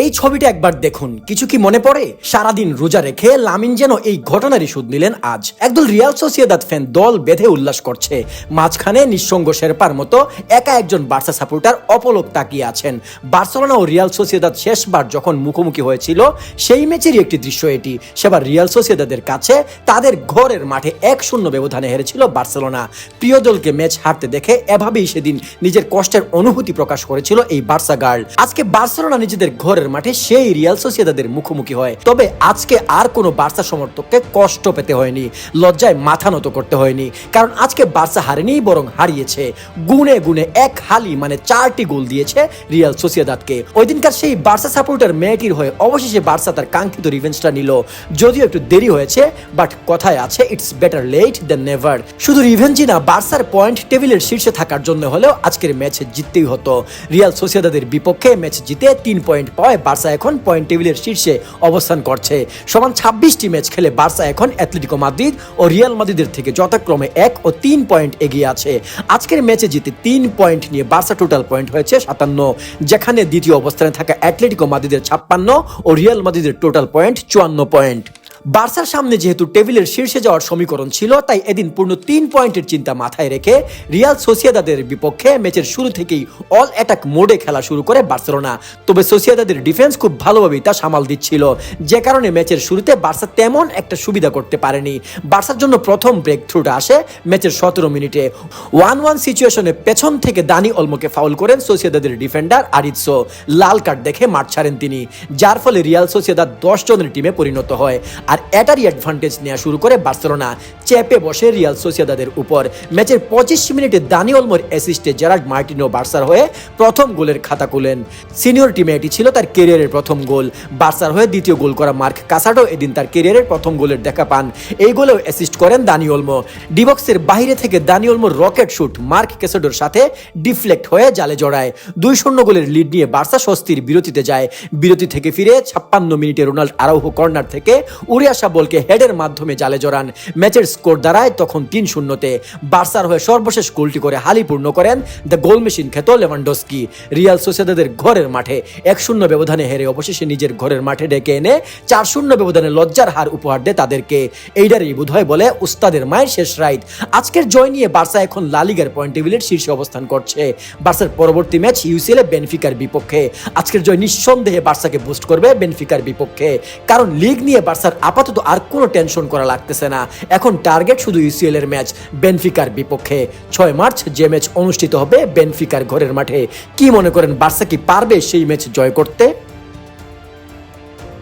এই ছবিটা একবার দেখুন। কিছু কি মনে পড়ে? সারাদিন রোজা রেখে লামিন যেন এই ঘটনারই সুদ নিলেন আজ। একদল রিয়াল সোসিয়েদাদ ফ্যান দল বেঁধে উল্লাস করছে। মাঝখানে নিঃসঙ্গ শেরপার মতো একা একজন বার্সা সাপোর্টার অপলোক তাকিয়ে আছেন। বার্সেলোনা ও রিয়াল সোসিয়েদাদ শেষবার যখন মুখোমুখি হয়েছিল, সেই ম্যাচেরই একটি দৃশ্য এটি। সেবার রিয়াল সোসিয়েদাদের কাছে তাদের ঘরের মাঠে এক শূন্য ব্যবধানে হেরেছিল বার্সেলোনা। প্রিয় দলকে ম্যাচ হারতে দেখে এভাবেই সেদিন নিজের কষ্টের অনুভূতি প্রকাশ করেছিল এই বার্সা গার্ল। আজকে বার্সেলোনা নিজেদের ঘরের মাঠে সেই রিয়াল সোসিয়েদাদের মুখোমুখি হয়। তবে আজকে আর কোনো বার্সা সমর্থককে কষ্ট পেতে হয়নি, লজ্জায় মাথা নত করতে হয়নি। কারণ আজকে বার্সা হারেনি, বরং হারিয়েছে। গুনে গুনে এক হালি মানে চারটি গোল দিয়েছে রিয়াল সোসিয়েদাদকে ওই দিনকার সেই বার্সা সাপোর্টার মেয়েটির হয়ে অবশেষে বার্সা তার কাঙ্ক্ষিত রিভেঞ্জটা নিল। যদিও একটু দেরি হয়েছে, বাট কথায় আছে it's better late than never শুধু রিভেঞ্জই না, বার্সার পয়েন্ট টেবিলের শীর্ষে থাকার জন্য হলেও আজকের ম্যাচে জিততেই হতো। রিয়াল সোসিয়েদাদের বিপক্ষে ম্যাচ জিতে তিন পয়েন্ট পাওয়ায় বার্সা এখন পয়েন্ট টেবিলের শীর্ষে অবস্থান করছে। সমান ছাব্বিশটি ম্যাচ খেলে বার্সা এখন অ্যাথলেটিকো মাদ্রিদ ও রিয়াল মাদ্রিদের থেকে যথাক্রমে এক ও তিন পয়েন্ট এগিয়ে আছে। আজকের ম্যাচে জিতে তিন পয়েন্ট নিয়ে বার্সা টোটাল পয়েন্ট হয়েছে সাতান্ন। যেখানে দ্বিতীয় অবস্থানে থাকা অ্যাথলেটিকো মাদ্রিদের ছাপ্পান্ন ও রিয়াল মাদ্রিদের টোটাল পয়েন্ট চুয়ান্ন পয়েন্ট। বার্সার সামনে যেহেতু টেবিলের শীর্ষে যাওয়ার সমীকরণ ছিল, তাই এদিন পূর্ণ তিন পয়েন্টের চিন্তা মাথায় রেখে রিয়াল সোসিয়াদাদের বিপক্ষে ম্যাচের শুরু থেকেই অল অ্যাটাক মোডে খেলা শুরু করে বার্সেলোনা। তবে সোসিয়াদাদের ডিফেন্স খুব ভালোভাবেই তা সামাল দিচ্ছিল। যে কারণে ম্যাচের শুরুতে বার্সা তেমন একটা সুবিধা করতে পারেনি। বার্সার জন্য প্রথম ব্রেক থ্রুটা আসে ম্যাচের সতেরো মিনিটে। ওয়ান ওয়ান সিচুয়েশনে পেছন থেকে দানি অলমোকে ফাউল করেন সোসিয়াদাদের ডিফেন্ডার আরিৎসো লাল কার্ড দেখে মাঠ ছাড়েন তিনি, যার ফলে রিয়াল সোসিয়াদাদ দশ জনের টিমে পরিণত হয়। আর এটারই অ্যাডভান্টেজ নেওয়া শুরু করে বার্সেলোনা। চেপে বসে রিয়াল সোসিয়াদাদের উপর। ম্যাচের পঁচিশ মিনিটে দানি অলমোর অ্যাসিস্টে জেরার্ড মার্টিনো বার্সার হয়ে প্রথম গোলের খাতা খুলেন। সিনিয়র টিমে এটি ছিল তার কেরিয়ারের প্রথম গোল। বার্সার হয়ে দ্বিতীয় গোল করা মার্ক কাসাডো এদিন তার কেরিয়ারের প্রথম গোলের দেখা পান। এই গোলেও অ্যাসিস্ট করেন দানি অলমো ডিবক্সের বাইরে থেকে দানি অলমোর রকেট শুট মার্ক কেসাডোর সাথে ডিফ্লেক্ট হয়ে জালে জড়ায়। দুই শূন্য গোলের লিড নিয়ে বার্সা স্বস্তির বিরতিতে যায়। বিরতি থেকে ফিরে ছাপ্পান্ন মিনিটে রোনাল্ড আরাউহো কর্নার থেকে উড়ে আসা বলকে হেডের মাধ্যমে জালে জড়ান। ম্যাচের স্কোর দাঁড়ায় তখন তিন শূন্যতে। বার্সার হয়ে সর্বশেষ গোলটি করে হালি পূর্ণ করেন দ্য গোল মেশিন খ্যাত লেভানডস্কি। রিয়াল সোসিয়েদাদের ঘরের মাঠে এক শূন্য ব্যবধানে হেরে অবশেষে নিজের ঘরের মাঠে ডেকে এনে চার শূন্য ব্যবধানে লজ্জার হার উপহার দেয় তাদেরকে। এইটারই বোধ হয় বলে উস্তাদের মায়ের শেষ রাইট। আজকের জয় নিয়ে বার্সা এখন লালিগার পয়েন্ট টেবিলের শীর্ষে অবস্থান করছে। বার্সার পরবর্তী ম্যাচ ইউসিএল বেনফিকার বিপক্ষে। আজকের জয় নিঃসন্দেহে বার্সাকে বুস্ট করবে বেনফিকার বিপক্ষে। কারণ লিগ নিয়ে বার্সার আপাতত আর কোনো টেনশন করা লাগতেছে না। এখন টার্গেট শুধু ইউসিএল এর ম্যাচ বেনফিকার বিপক্ষে। ছয় মার্চ যে ম্যাচ অনুষ্ঠিত হবে বেনফিকার ঘরের মাঠে। কি মনে করেন বার্সা কি পারবে সেই ম্যাচ জয় করতে?